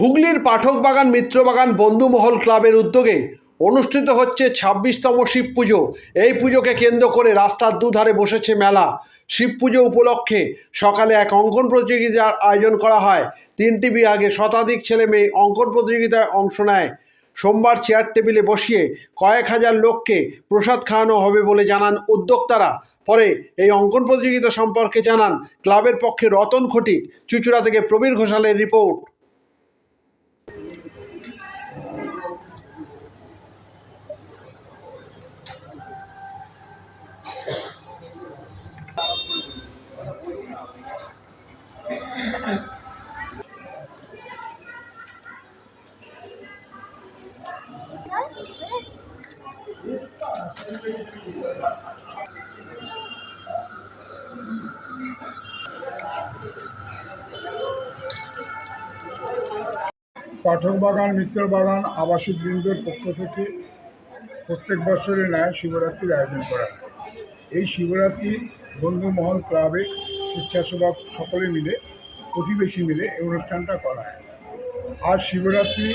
হুগলির পাঠক বাগান মিত্রবাগান বন্ধুমহল ক্লাবের উদ্যোগে অনুষ্ঠিত হচ্ছে ছাব্বিশতম শিব পুজো। এই পুজোকে কেন্দ্র করে রাস্তার দুধারে বসেছে মেলা। শিব পুজো উপলক্ষে সকালে এক অঙ্কন প্রতিযোগিতার আয়োজন করা হয়। তিনটি বিভাগে শতাধিক ছেলে মেয়ে অঙ্কন প্রতিযোগিতায় অংশ নেয়। সোমবার চেয়ার টেবিলে বসিয়ে কয়েক হাজার লোককে প্রসাদ খাওয়ানো হবে বলে জানান উদ্যোক্তারা। পরে এই অঙ্কন প্রতিযোগিতা সম্পর্কে জানান ক্লাবের পক্ষে রতন খটিক, চুচুড়া থেকে প্রবীর ঘোষালের রিপোর্ট। পাঠক বাগান মিশ্র বাগান, আবাসিক বৃন্দর পক্ষ থেকে প্রত্যেক বছরের ন্যায় শিবরাত্রির আয়োজন করা এই শিবরাত্রি বন্ধুমহল, ক্লাবে স্বেচ্ছাসেবক সকলে মিলে, প্রতিবেশী মিলে এই অনুষ্ঠানটা করা হয়। আর শিবরাত্রি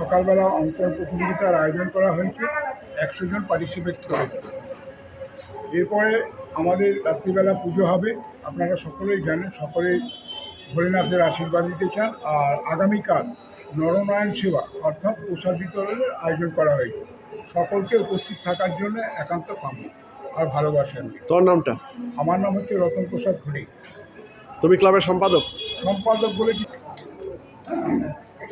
সকালবেলা অঙ্কন প্রতিযোগিতার আয়োজন করা হয়েছে একশো জন পার্টিসিপেট করেছে। এরপরে আমাদের রাত্রিবেলা পুজো হবে আপনারা সকলেই জানেন সকলেই ভোলেনাথের আশীর্বাদ নিতে চান। আর আগামীকাল নরনারায়ণ সেবা অর্থাৎ প্রসাদ বিতরণের আয়োজন করা হয়েছে। সকলকে উপস্থিত থাকার জন্য একান্ত কাম্য আর ভালোবাসা নিয়ে তোর নামটা? আমার নাম হচ্ছে রতন প্রসাদ ঘড়ি। তুমি ক্লাবের সম্পাদক? সম্পাদক বলে কি